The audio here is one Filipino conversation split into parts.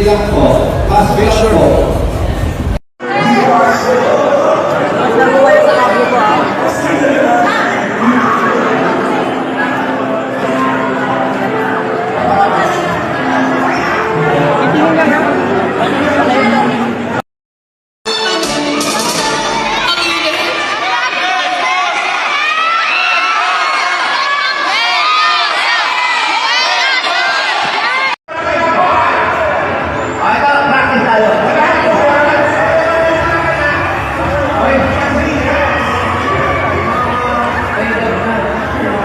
bilang po. Pass bilang po. Nabuhay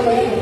Amém.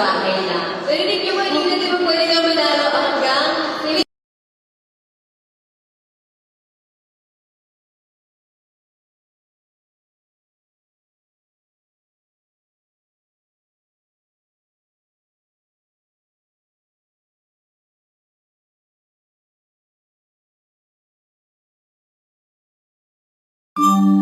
bahay lang. Narinig niyo kanina, di ba pwede nga manalo hanggang Thank you.